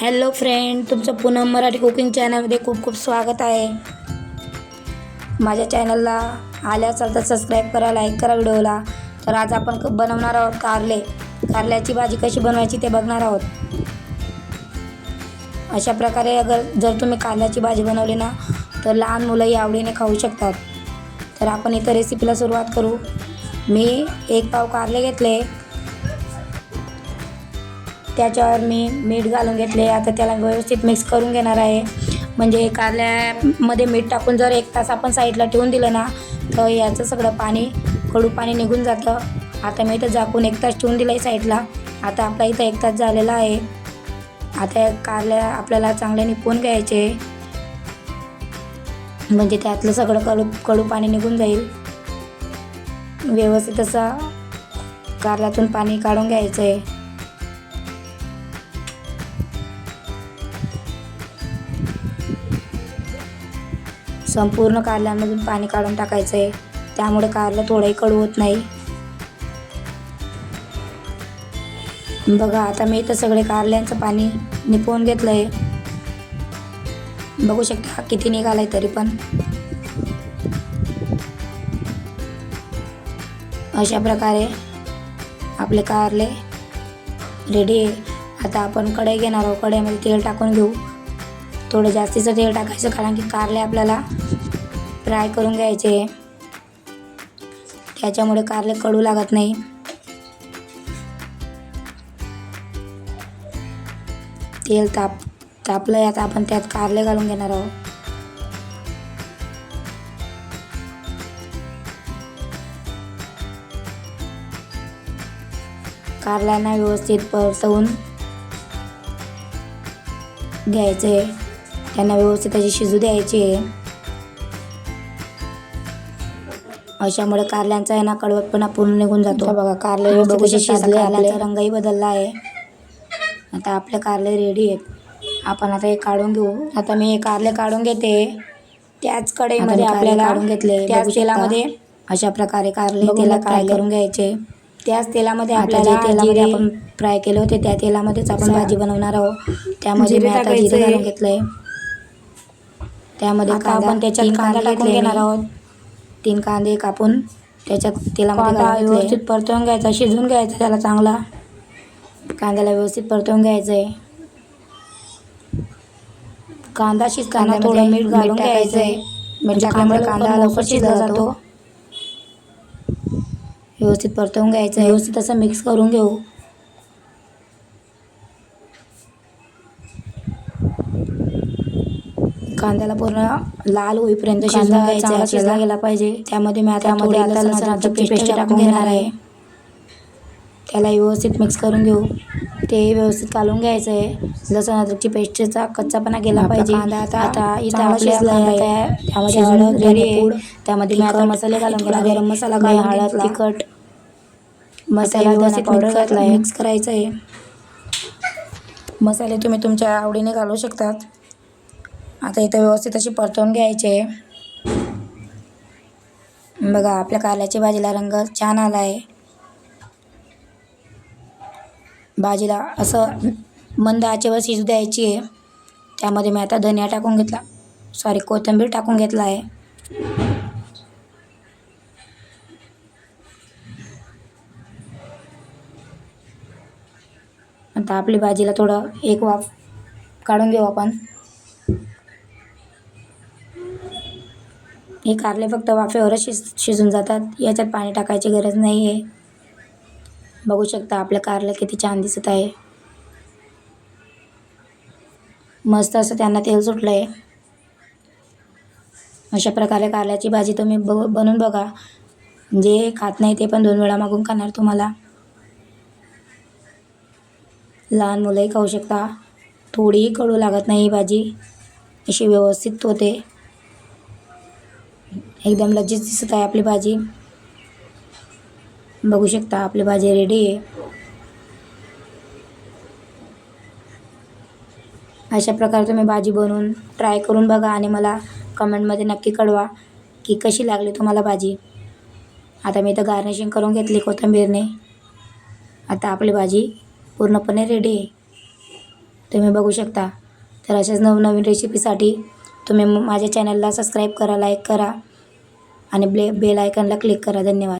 Hello friend तुमचं Poonam Marathi cooking चॅनलमध्ये खूप खूप स्वागत आहे. माझ्या चॅनलला आल्या असाल तर सबस्क्राईब करा लाईक करा व्हिडिओला. तर आज आपण क- बनवणार आहोत कारले. कारल्याची भाजी कशी बनवायची ते बघणार आहोत. अशा प्रकारे अगर जर तुम्ही कारल्याची भाजी बनवली ना तर लहान मुलंही आवडीने खाऊ शकतात. तर आपण इथं रेसिपीला सुरुवात करू. मी एक पाव कारले घेतले. त्याच्यावर मी मीठ घालून घेतले. आता त्याला व्यवस्थित मिक्स करून घेणार आहे. म्हणजे कारल्यामध्ये मीठ टाकून जर एक तास आपण साईडला ठेवून दिलं ना तर याचं सगळं पाणी कडू पाणी निघून जातं. आता मी इथं झाकून एक तास ठेवून दिलं आहे साईडला आता आपला इथं एक तास झालेला आहे. आता कारल्या आपल्याला चांगले निपून घ्यायचे. म्हणजे त्यातलं सगळं कडू कडू पाणी निघून जाईल. व्यवस्थित असं कारल्यातून पाणी काढून घ्यायचं आहे संपूर्ण कारल्यामधून पाणी काढून टाकायचं आहे त्यामुळे कारलं थोडंही कडू होत नाही. बघा आता मी इथं सगळे कारल्यांचं पाणी निपवून घेतलं आहे बघू शकता किती निघालं आहे तरी पण. अशा प्रकारे आपले कारले रेडी आहे. आता आपण कढई घेणार आहोत. कढईमध्ये तेल टाकून घेऊ. थोडं जास्तीचं तेल टाकायचं कारण की कारले आपल्याला फ्राय करून घ्यायचे. त्याच्यामुळे कारले कडू लागत नाही. तेल ताप तापलं आता आपण त्यात कारले घालून घेणार आहोत. कारल्यांना व्यवस्थित परतवून घ्यायचे. त्यांना व्यवस्थित अशी शिजू द्यायची. आहे अशामुळे कारल्यांचा आहे ना कडवटपणा पूर्ण निघून जातो. बघा कारले कारल्याचा रंगही बदलला आहे. आता आपले कारले रेडी आहेत. आपण आता हे काढून घेऊ. आता मी हे कारले काढून घेते. त्याच कढईमध्ये आपल्याला काढून घेतले. त्याच तेलामध्ये अशा प्रकारे कारले तेलात फ्राय करून घ्यायचे. त्याच तेलामध्ये आपल्याला तेलामध्ये आपण फ्राय केले होते त्या तेलामध्येच आपण भाजी बनवणार आहोत. त्यामध्ये मी आता जिरे घालून घेतलंय. त्यामध्ये आपण त्याच्यात कांदा टाकून घेणार आहोत. तीन कांदे कापून त्याच्यात तेलामध्ये घालून व्यवस्थित परतवून घ्यायचा शिजवून घ्यायचा त्याला चांगला. कांद्याला व्यवस्थित परतवून घ्यायचं आहे कांदा शिजताना थोडं मीठ घालून घ्यायचं आहे मीठ टाकल्यामुळे कांदा लवकर शिजला जातो. व्यवस्थित परतवून घ्यायचं आहे व्यवस्थित असं मिक्स करून घेऊ. कांद्याला पूर्ण लाल होईपर्यंत घ्यायचा शिजला गेला पाहिजे. त्यामध्ये मी आता थोडी आता लसणाची पेस्ट टाकून घेणार आहे. त्याला व्यवस्थित मिक्स करून घेऊ. ते व्यवस्थित कालून घ्यायचं आहे. लसण अद्रकची पेस्टचा कच्चापणा गेला पाहिजे. कांदा आता आता इथं त्यामध्ये हळद आहे त्यामध्ये मी आता मसाले घालून घेणार गरम मसाला घालून हळद तिखट मसाला व्यवस्थित पावडर घातला आहे मिक्स करायचं आहे मसाले तुम्ही तुमच्या आवडीने घालू शकतात. आता इथं व्यवस्थित अशी परतवून घ्यायचे. बघा आपल्या कारल्याच्या भाजीला रंग छान आला आहे भाजीला असं मंद आचेवर शिजू द्यायची. आहे त्यामध्ये मी आता धनिया टाकून घेतला. सॉरी कोथिंबीर टाकून घेतला आहे आता आपली भाजीला थोडं एक वाफ काढून घेऊ आपण. हे कारले फक्त वाफेवरच शिज शिजून जातात. याच्यात पाणी टाकायची गरज नाही आहे बघू शकता आपलं कारलं किती छान दिसत आहे. मस्त असं त्यांना तेल सुटलं आहे अशा प्रकारे कारल्याची भाजी तुम्ही बघ बनवून बघा. जे खात नाही ते पण दोन वेळा मागून खाणार तुम्हाला. लहान मुलंही खाऊ शकता. थोडीही कडू लागत नाही ही भाजी. अशी व्यवस्थित होते. एकदम लज्जित दिसत आहे आपली भाजी. बघू शकता आपली भाजी रेडी आहे. अशा प्रकारे तुम्ही भाजी बनवून ट्राय करून बघा आणि मला कमेंटमध्ये नक्की कळवा की कशी लागली तुम्हाला भाजी. आता मी इथं गार्निशिंग करून घेतली कोथिंबीरने. आता आपली भाजी पूर्णपणे रेडी आहे. तुम्ही बघू शकता. तर अशाच नवनवीन रेसिपीसाठी तुम्ही म- माझ्या चॅनलला सबस्क्राईब करा लाईक करा. आणि ब्ले बेल आयकनला क्लिक करा. धन्यवाद.